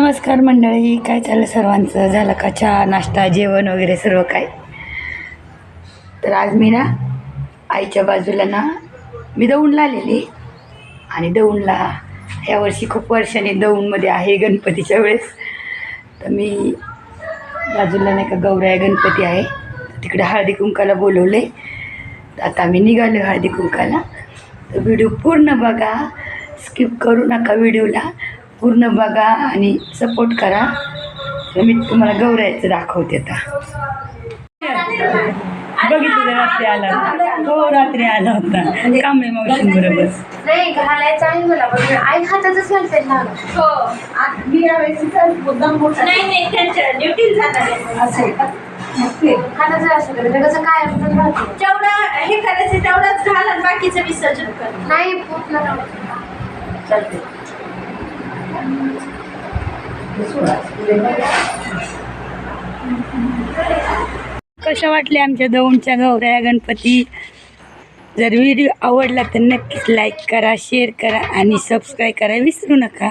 नमस्कार मंडळी काय चाललं सर्वांचं? झालं का चहा नाश्ता जेवण वगैरे सर्व काय? तर आज मी ना आईच्या बाजूला ना मी दौंडला आलेली. आणि दौंडला यावर्षी खूप वर्षाने दौंडमध्ये आहे गणपतीच्या वेळेस. तर मी बाजूला नाही का गौराया गणपती आहे. तिकडे हळदी कुंकाला बोलवले तर आता आम्ही निघालो हळदी कुंकाला. तर व्हिडिओ पूर्ण बघा. स्किप करू नका व्हिडिओला. पूर्ण बघा आणि सपोर्ट करा. तर मी तुम्हाला गौरायचं दाखवते आता. बघितलं रात्री आला हो रात्री आला होता. कांबळे मावशींबरोबर नाही घालायचं आहे मला पण आई हातातच घालते ना. हो. मी यावेळेस मुद्दाम नाही नाही त्यांच्या ड्युटीला जाणार असेल का? हाताचं असं करायचं कसं काय जेवढं हे करायचं तेवढंच घाल आणि बाकीचं विसर्जन कर. नाही पूर्ण चालते कशा वाटल्या आमच्या दौंडच्या गौऱ्या गणपती? जर व्हिडिओ आवडला तर नक्कीच लाईक करा शेअर करा आणि सबस्क्राईब करा विसरू नका.